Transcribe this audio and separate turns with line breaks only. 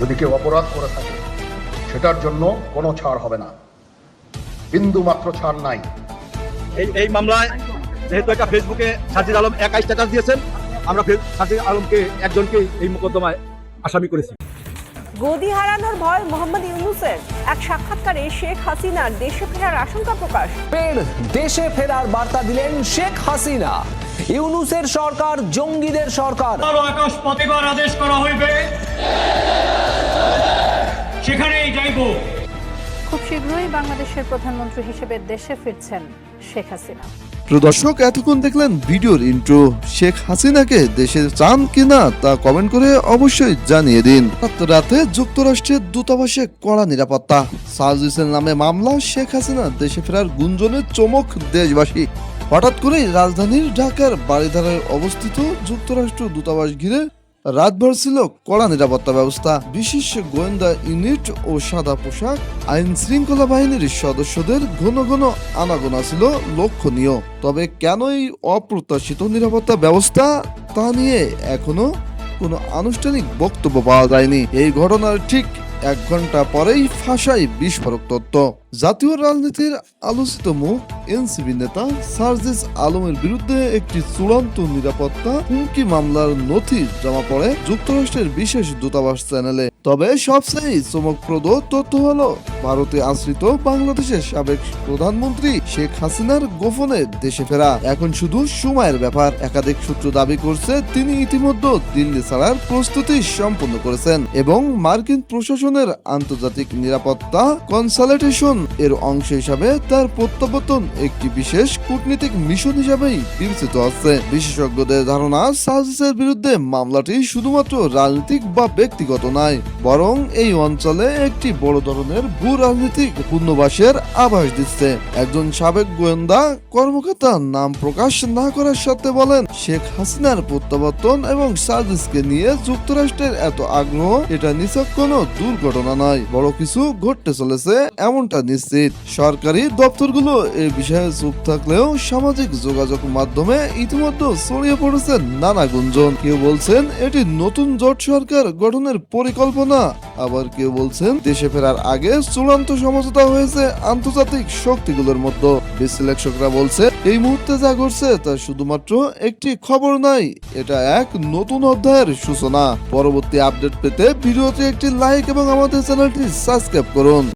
যদি কেউ অপরাধ করে থাকে সেটার জন্য কোনো ছাড় হবে না। বিন্দু মাত্র ছাড় নাই।
এই এই মামলায় যেহেতু এটা ফেসবুকে সাজিদ আলম একাই স্ট্যাটাস দিয়েছেন আমরা সাজিদ আলমকে একজনকে এই মোকদ্দমায় আসামি করেছি।
গদি হারানোর ভয় মোহাম্মদ ইউনুসের। এক সাক্ষাৎকারে শেখ হাসিনার দেশে ফেরার আশঙ্কা প্রকাশ।
ফের দেশে ফেরার বার্তা দিলেন শেখ হাসিনা। ইউনুসের সরকার জঙ্গিদের সরকার।
আকাশ প্রতিবার আদেশ করা হইবে। সেখানেই যাইব।
খুব শীঘ্রই বাংলাদেশের প্রধানমন্ত্রী হিসেবে দেশে ফিরছেন শেখ হাসিনা।
প্রদর্শক এতক্ষণ দেখলেন ভিডিওর ইন্ট্রো শেখ হাসিনাকে দেশে চান কিনা তা কমেন্ট করে অবশ্যই জানিয়ে দিন। রাতে যুক্তরাষ্ট্রের দূতাবাসে কড়া নিরাপত্তা। নামে মামলা শেখ হাসিনা দেশে ফেরার গুঞ্জনে চমক দেশবাসী। হঠাৎ করেই রাজধানীর ঢাকার বাড়িধারায় অবস্থিত যুক্তরাষ্ট্র দূতাবাস ঘিরে রাতভর ছিল কড়া নিরাপত্তা ব্যবস্থা। বিশেষ গোয়েন্দা ইউনিট ও সাদা পোশাক আইন শৃঙ্খলা বাহিনীর সদস্যদের ঘন ঘন আনাগোনা ছিল লক্ষণীয়। তবে কেন এই অপ্রত্যাশিত নিরাপত্তা ব্যবস্থা তা নিয়ে এখনও কোনো আনুষ্ঠানিক বক্তব্য পাওয়া যায়নি। এই ঘটনার ঠিক এক ঘণ্টা পরেই ফাঁসাই বিস্ফোরক তত্ত্ব জাতীয় রাজনীতির আলোচিত মুখ এনসিবি নেতা সার্জিস আলমের বিরুদ্ধে একটি চূড়ান্ত নিরাপত্তা হুমকি মামলার নথি জমা পড়ে যুক্তরাষ্ট্রের বিশেষ দূতাবাস চ্যানেলে। তবে সবচেয়ে চমকপ্রদ তথ্য হলো, ভারতে আশ্রিত বাংলাদেশের সাবেক প্রধানমন্ত্রী শেখ হাসিনার গোপনে দেশে ফেরা। এখন শুধু সময়ের ব্যাপার। একাধিক সূত্র দাবি করছে, তিনি ইতিমধ্যে দিল্লি ছাড়ার প্রস্তুতি সম্পন্ন করেছেন এবং মার্কিন প্রশাসনের আন্তর্জাতিক নিরাপত্তা কনসালটেশন এর অংশ হিসাবে তার প্রত্যাবর্তন একটি বিশেষ কূটনীতিক মিশন হিসাবেই বিবেচিত হচ্ছে বিশেষজ্ঞদের ধারণা, সার্জিসের বিরুদ্ধে মামলাটি শুধুমাত্র রাজনৈতিক বা ব্যক্তিগত নয়, বরং এই অঞ্চলে একটি বড় ধরনের ভূ রাজনৈতিক পূর্ণবাসের আভাস দিচ্ছে। একজন সাবেক গোয়েন্দা কর্মকর্তা নাম প্রকাশ না করার সাথে বলেন, শেখ হাসিনার প্রত্যাবর্তন এবং সার্জিসকে নিয়ে যুক্তরাষ্ট্রের এত আগ্রহ, এটা নিছক কোনো দুর্ঘটনা নয়, বড় কিছু ঘটতে চলেছে এমনটা নিশ্চিত। সরকারি দপ্তরগুলো এ বিষয়ে চুপ থাকলেও সামাজিক যোগাযোগ মাধ্যমে ইতিমধ্যে ছড়িয়ে পড়েছে নানা গুঞ্জন। কেউ বলছেন, এটি নতুন জোট সরকার গঠনের পরিকল্পনা। আবার কেউ বলছেন, দেশে ফেরার আগে চূড়ান্ত সমঝোতা হয়েছে আন্তর্জাতিক শক্তিগুলোর মধ্যে। বিশ্লেষকরা বলছে, এই মুহূর্তে যা ঘটছে তা শুধুমাত্র একটি খবর নাই, এটা এক নতুন অধ্যায়ের সূচনা। পরবর্তী আপডেট পেতে ভিডিওতে একটি লাইক এবং আমাদের চ্যানেলটি সাবস্ক্রাইব করুন।